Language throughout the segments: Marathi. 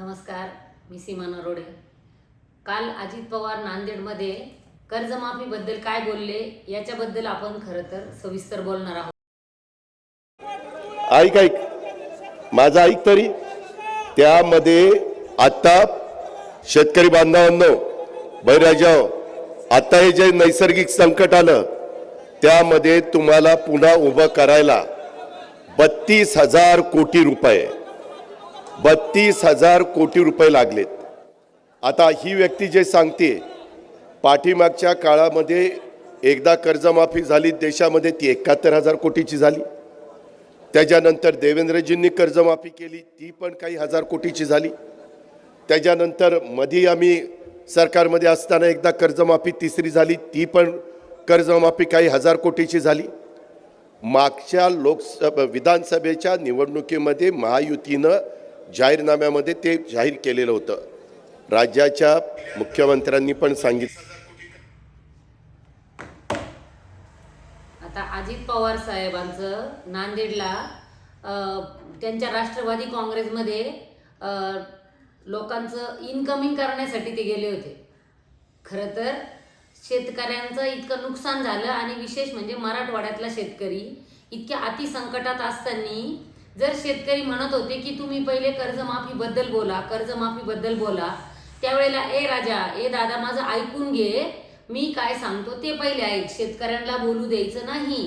नमस्कार मी सीमा नरोडे काल अजित पवार नांदेडमध्ये कर्जमाफीबद्दल काय बोलले याच्याबद्दल आपण खरं तर सविस्तर बोलणार आहोत. ऐक ऐक. माझं ऐक तरी. त्यामध्ये आता शेतकरी बांधवांनो बैराजाव आता हे जे नैसर्गिक संकट आलं त्यामध्ये तुम्हाला पुन्हा उभं करायला बत्तीस हजार कोटी रुपये. बत्तीस हजार कोटी रुपये लागलेत. आता ही व्यक्ती जे सांगते पाठीमागच्या काळामध्ये एकदा कर्जमाफी झाली देशामध्ये ती एकाहत्तर हजार कोटीची झाली. त्याच्यानंतर देवेंद्रजींनी कर्जमाफी केली ती पण काही हजार कोटीची झाली. त्याच्यानंतर मधी आम्ही सरकारमध्ये असताना एकदा कर्जमाफी तिसरी झाली ती पण कर्जमाफी काही हजार कोटीची झाली. मागच्या लोकसभा विधानसभेच्या निवडणुकीमध्ये महायुतीनं जाहीरनाम्यामध्ये ते जाहीर केलेलं होतं. राज्याच्या मुख्यमंत्र्यांनी पण सांगितलं. आता अजित पवार साहेबांचं नांदेडला त्यांच्या राष्ट्रवादी काँग्रेसमध्ये लोकांचं इन्कमिंग करण्यासाठी ते गेले होते. खरं तर शेतकऱ्यांचं इतकं नुकसान झालं आणि विशेष म्हणजे मराठवाड्यातला शेतकरी इतक्या अतिसंकटात असताना जर शेतकरी म्हणत होते की तुम्ही पहिले कर्जमाफीबद्दल बोला कर्जमाफीबद्दल बोला त्यावेळेला ए राजा ए दादा माझं ऐकून घे. मी काय सांगतो ते पहिले ऐक. शेतकऱ्यांना बोलू द्यायचं नाही.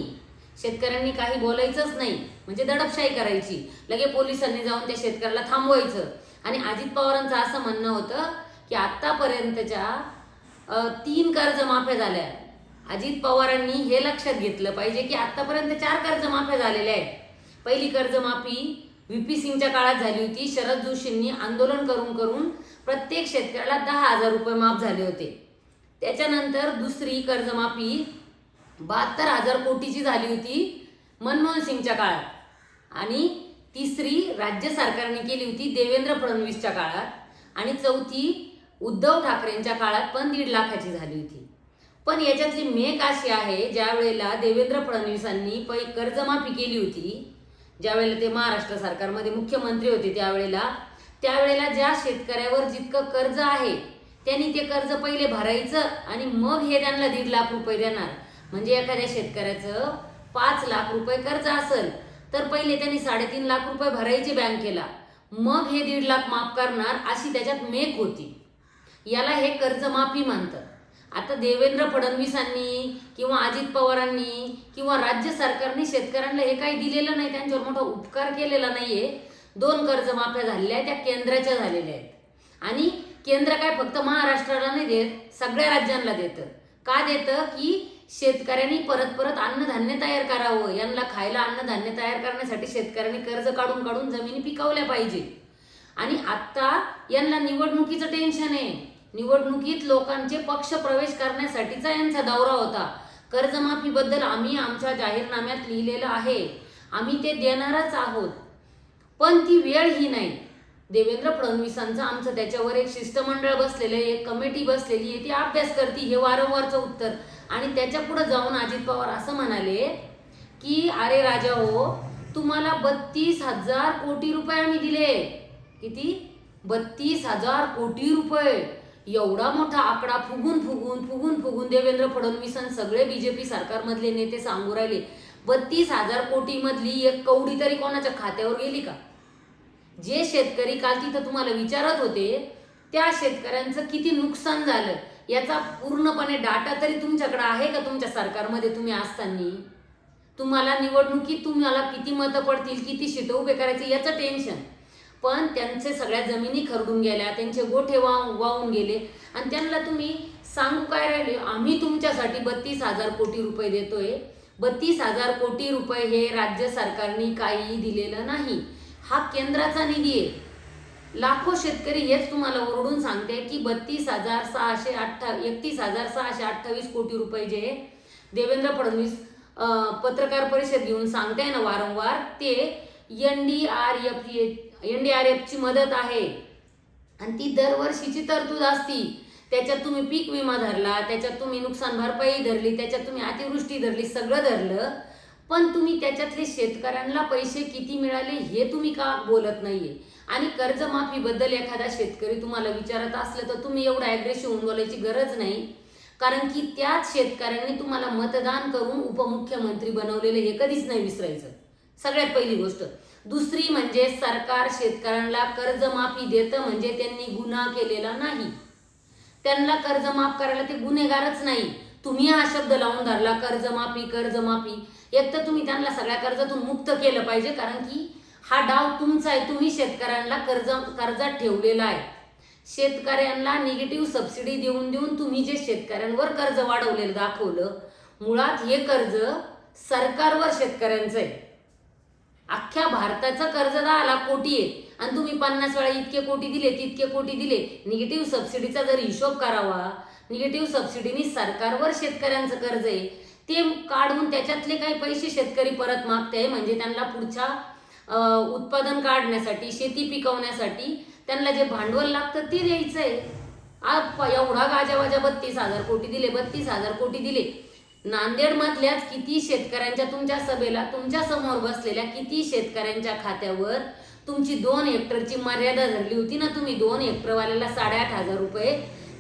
शेतकऱ्यांनी काही बोलायचंच नाही. म्हणजे दडपशाही करायची. लगे पोलिसांनी जाऊन त्या शेतकऱ्याला थांबवायचं. आणि अजित पवारांचं असं म्हणणं होतं की आतापर्यंतच्या तीन कर्जमाफ्या झाल्या. अजित पवारांनी हे लक्षात घेतलं पाहिजे की आतापर्यंत चार कर्जमाफ्या झालेल्या आहेत. पहिली कर्जमाफी व्हीपी सिंगच्या काळात झाली होती. शरद जोशींनी आंदोलन करून करून प्रत्येक शेतकऱ्याला दहा हजार रुपये माफ झाले होते. त्याच्यानंतर दुसरी कर्जमाफी बहात्तर हजार कोटीची झाली होती मनमोहन सिंगच्या काळात. आणि तिसरी राज्य सरकारने केली होती देवेंद्र फडणवीसच्या काळात. आणि चौथी उद्धव ठाकरेंच्या काळात पण दीड लाखाची झाली होती. पण याच्यातली मेक अशी आहे ज्या वेळेला देवेंद्र फडणवीसांनी पै कर्जमाफी केली होती ज्यावेळेला ते महाराष्ट्र सरकारमध्ये मुख्यमंत्री होते त्यावेळेला त्यावेळेला ज्या शेतकऱ्यावर जितकं कर्ज आहे त्यांनी ते कर्ज पहिले भरायचं आणि मग हे त्यांना दीड लाख रुपये देणार. म्हणजे एखाद्या शेतकऱ्याचं पाच लाख रुपये कर्ज असेल तर पहिले त्यांनी साडेतीन लाख रुपये भरायचे बँकेला मग हे दीड लाख माफ करणार अशी त्याच्यात मेक होती. याला हे कर्जमाफी म्हणतात. आता देवेंद्र फडणवीसांनी किंवा अजित पवारांनी किंवा राज्य सरकारने शेतकऱ्यांना हे काही दिलेलं नाही त्यांच्यावर मोठा उपकार केलेला नाहीये. दोन कर्जमाफ्या झालेल्या आहेत त्या केंद्राच्या झालेल्या आहेत. आणि केंद्र काय फक्त महाराष्ट्राला नाही देत सगळ्या राज्यांना देतं. का देतं? की शेतकऱ्यांनी परत परत अन्नधान्य तयार करावं. यांना खायला अन्नधान्य तयार करण्यासाठी शेतकऱ्यांनी कर्ज काढून काढून जमिनी पिकवल्या पाहिजे. आणि आता यांना निवडणुकीचं टेन्शन आहे. निवडणुकीत लोकांचे पक्ष प्रवेश करण्यासाठीचा यांचा दौरा होता. कर्जमाफीबद्दल आम्ही आमच्या जाहीरनाम्यात लिहिलेलं आहे. आम्ही ते देणारच आहोत. पण ती वेळ ही नाही. देवेंद्र फडणवीसांचं आमचं त्याच्यावर एक शिष्टमंडळ बसलेलं आहे एक कमिटी बसलेली आहे ती अभ्यास करते हे वारंवारचं उत्तर. आणि त्याच्या पुढे जाऊन अजित पवार असं म्हणाले की अरे राजा हो तुम्हाला बत्तीस हजार कोटी रुपये आम्ही दिले. किती? बत्तीस हजार कोटी रुपये. एवढा मोठा आकडा फुगून फुगून फुगून फुगून देवेंद्र फडणवीस आणि सगळे बीजेपी सरकारमधले नेते सांगू राहिले बत्तीस हजार कोटीमधली एक कवडी तरी कोणाच्या खात्यावर गेली का? जे शेतकरी काल तिथं तुम्हाला विचारत होते त्या शेतकऱ्यांचं किती नुकसान झालं याचा पूर्णपणे डाटा तरी तुमच्याकडे आहे का तुमच्या सरकारमध्ये तुम्ही असताना? तुम्हाला निवडणुकीत तुम्हाला किती मतं पडतील किती शिटं उभे करायचे याचं टेन्शन पण त्यांचे सगळ्या जमिनी खरडून गेल्या त्यांचे गोठे वाहून वाहून गेले. आणि त्यांना तुम्ही सांगू काय राहिले? आम्ही तुमच्यासाठी बत्तीस हजार कोटी रुपये देतोय. बत्तीस हजार कोटी रुपये हे राज्य सरकारने काही दिलेलं नाही. हा केंद्राचा निधी आहे. लाखो शेतकरी हेच तुम्हाला ओरडून सांगते की बत्तीस हजार सहाशे अठ्ठा एकतीस हजार सहाशे अठ्ठावीस कोटी रुपये जे देवेंद्र फडणवीस पत्रकार परिषद घेऊन सांगताय ना वारंवार ते N D R F N D R मदत आहे. आणि ती दरवर्षीची तरतूद असती. त्याच्यात तुम्ही पीक विमा धरला त्याच्यात तुम्ही नुकसान भरपाई धरली त्याच्यात तुम्ही अतिवृष्टी धरली सगळं धरलं. पण तुम्ही त्याच्यातले शेतकऱ्यांना पैसे किती मिळाले हे तुम्ही का बोलत नाहीये? आणि कर्जमाफीबद्दल एखादा शेतकरी तुम्हाला विचारत असलं तर तुम्ही एवढं ॲग्रेसिव्ह होऊन बोलायची गरज नाही. कारण की त्याच शेतकऱ्यांनी तुम्हाला मतदान करून उपमुख्यमंत्री बनवलेले हे कधीच नाही विसरायचं. सगळ्यात पहिली गोष्ट. दुसरी म्हणजे सरकार शेतकऱ्यांना कर्जमाफी देतं म्हणजे त्यांनी गुन्हा केलेला नाही. त्यांना कर्जमाफ करायला ते गुन्हेगारच नाही. तुम्ही हा शब्द लावून धरला कर्जमाफी कर्जमाफी. एक तर तुम्ही त्यांना सगळ्या कर्जातून मुक्त केलं पाहिजे कारण की हा डाव तुमचा आहे तुम्ही शेतकऱ्यांना कर्ज कर्जात ठेवलेला आहे. शेतकऱ्यांना निगेटिव्ह सबसिडी देऊन देऊन तुम्ही जे शेतकऱ्यांवर कर्ज वाढवलेलं दाखवलं मुळात हे कर्ज सरकारवर शेतकऱ्यांचं आहे. अख्ख्या भारताचं कर्ज दहा लाख कोटी आहे. आणि तुम्ही पन्नास वेळा इतके कोटी दिले तितके कोटी दिले. निगेटिव्ह सबसिडीचा जर हिशोब करावा निगेटिव्ह सबसिडीनी सरकारवर शेतकऱ्यांचं कर्ज आहे. ते काढून त्याच्यातले काही पैसे शेतकरी परत मागते म्हणजे त्यांना पुढच्या उत्पादन काढण्यासाठी शेती पिकवण्यासाठी त्यांना जे भांडवल लागतं ते द्यायचं आहे एवढा गाजावाजा बत्तीस हजार कोटी दिले बत्तीस हजार कोटी दिले. नांदेडमधल्याच किती शेतकऱ्यांच्या तुमच्या सभेला तुमच्यासमोर बसलेल्या किती शेतकऱ्यांच्या खात्यावर तुमची दोन हेक्टरची मर्यादा धरली होती ना तुम्ही? दोन हेक्टरवाल्याला साडेआठ हजार रुपये.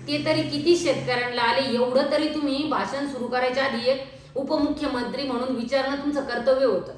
ते तरी किती शेतकऱ्यांना आले? एवढं तरी तुम्ही भाषण सुरू करायच्या आधी एक उपमुख्यमंत्री म्हणून विचारणं तुमचं कर्तव्य होतं.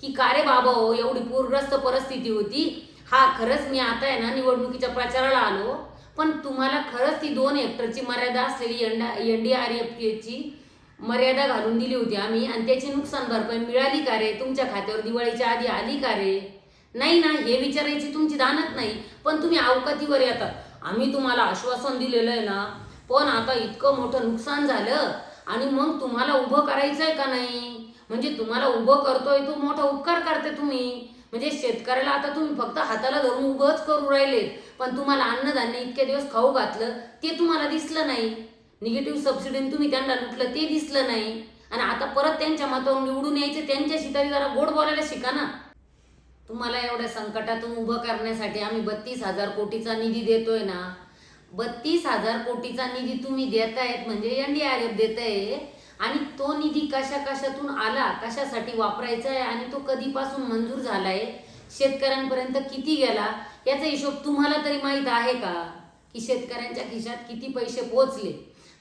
की का रे बाबा हो एवढी पूरग्रस्त परिस्थिती होती. हा खरंच मी आता आहे ना निवडणुकीच्या प्रचाराला आलो. पण तुम्हाला खरंच ती दोन हेक्टरची मर्यादा असलेली एन डी आर एफ ची मर्यादा घालून दिली होती आम्ही. आणि त्याची नुकसान भरपाई मिळाली का रे? तुमच्या खात्यावर दिवाळीच्या आधी आली का रे? नाही ना हे विचारायची तुमची दानत नाही. पण तुम्ही अवकातीवर येतात आम्ही तुम्हाला आश्वासन दिलेलं आहे ना. पण आता इतकं मोठं नुकसान झालं. आणि मग तुम्हाला उभं करायचंय का नाही? म्हणजे तुम्हाला उभं करतोय तो मोठा उपकार करते तुम्ही. म्हणजे शेतकऱ्याला आता तुम्ही फक्त हाताला धरून उभंच करू राहिले पण तुम्हाला अन्नधान्य इतके दिवस खाऊ घातलं ते तुम्हाला दिसलं नाही. निगेटिव्ह सबसिडीने तुम्ही त्यांना लुटलं ते दिसलं नाही. आणि आता परत त्यांच्या मतावर निवडून यायचे त्यांच्याशी तरी जरा गोड बोलायला शिका ना. तुम्हाला एवढ्या संकटातून उभं करण्यासाठी आम्ही बत्तीस हजार कोटीचा निधी देतोय ना. बत्तीस हजार कोटीचा निधी तुम्ही देतायत म्हणजे एनडीआरएफ देत आहे आणि तो निधी कशा कशातून आला कशासाठी वापरायचा आहे आणि तो कधीपासून मंजूर झालाय शेतकऱ्यांपर्यंत किती गेला याचा हिशोब तुम्हाला तरी माहीत आहे का? की शेतकऱ्यांच्या खिशात किती पैसे पोहोचले?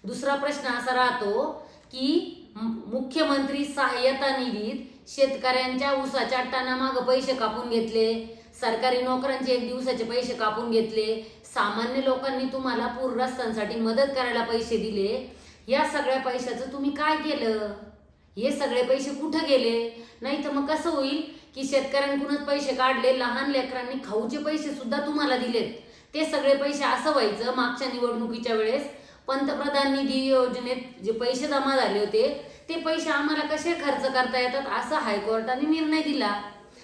दुसरा प्रश्न असा राहतो की मुख्यमंत्री सहाय्यता निधीत शेतकऱ्यांच्या ऊसाच्या टनामागं पैसे कापून घेतले सरकारी नोकरांचे एक दिवसाचे पैसे कापून घेतले सामान्य लोकांनी तुम्हाला पूरग्रस्तांसाठी मदत करायला पैसे दिले या सगळ्या पैशाचं तुम्ही काय केलं? हे सगळे पैसे कुठं गेले? नाही तर मग कसं होईल की शेतकऱ्यांकडूनच पैसे काढले लहान लेकरांनी खाऊचे पैसे सुद्धा तुम्हाला दिलेत. ते सगळे पैसे असं व्हायचं मागच्या निवडणुकीच्या वेळेस पंतप्रधान निधी योजनेत जे पैसे जमा झाले होते ते पैसे आम्हाला कसे खर्च करता येतात असा हायकोर्टाने निर्णय दिला.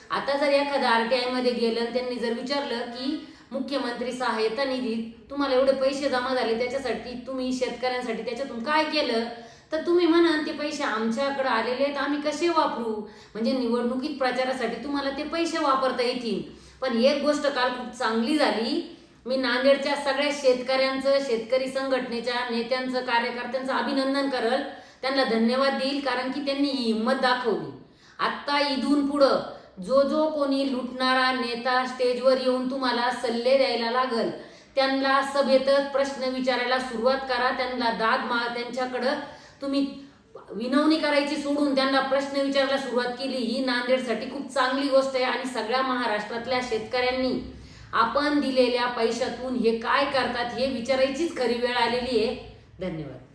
आता जर एखादा आर टी आयमध्ये गेलं त्यांनी जर विचारलं की मुख्यमंत्री सहायता निधीत तुम्हाला एवढे पैसे जमा झाले त्याच्यासाठी तुम्ही शेतकऱ्यांसाठी त्याच्यातून काय केलं? तर तुम्ही म्हणा ते पैसे आमच्याकडे आलेले आहेत आम्ही कसे वापरू? म्हणजे निवडणुकीत प्रचारासाठी तुम्हाला ते पैसे वापरता येतील. पण एक गोष्ट काल खूप चांगली झाली. मी नांदेडच्या सगळ्या शेतकऱ्यांचं शेतकरी संघटनेच्या नेत्यांचं कार्यकर्त्यांचं अभिनंदन करल. त्यांना धन्यवाद देईल कारण की त्यांनी ही हिंमत दाखवली. आत्ता इथून पुढं जो जो कोणी लुटणारा नेता स्टेजवर येऊन तुम्हाला सल्ले द्यायला लागल त्यांना सभेतच प्रश्न विचारायला सुरुवात करा त्यांना दाद मा त्यांच्याकडं तुम्ही विनवणी करायची सोडून त्यांना प्रश्न विचारायला सुरुवात केली ही नांदेडसाठी खूप चांगली गोष्ट आहे आणि सगळ्या महाराष्ट्रातल्या शेतकऱ्यांनी आपण दिलेल्या पैशातून हे काय करतात हे विचारायचीच खरी वेळ आलेली आहे. धन्यवाद.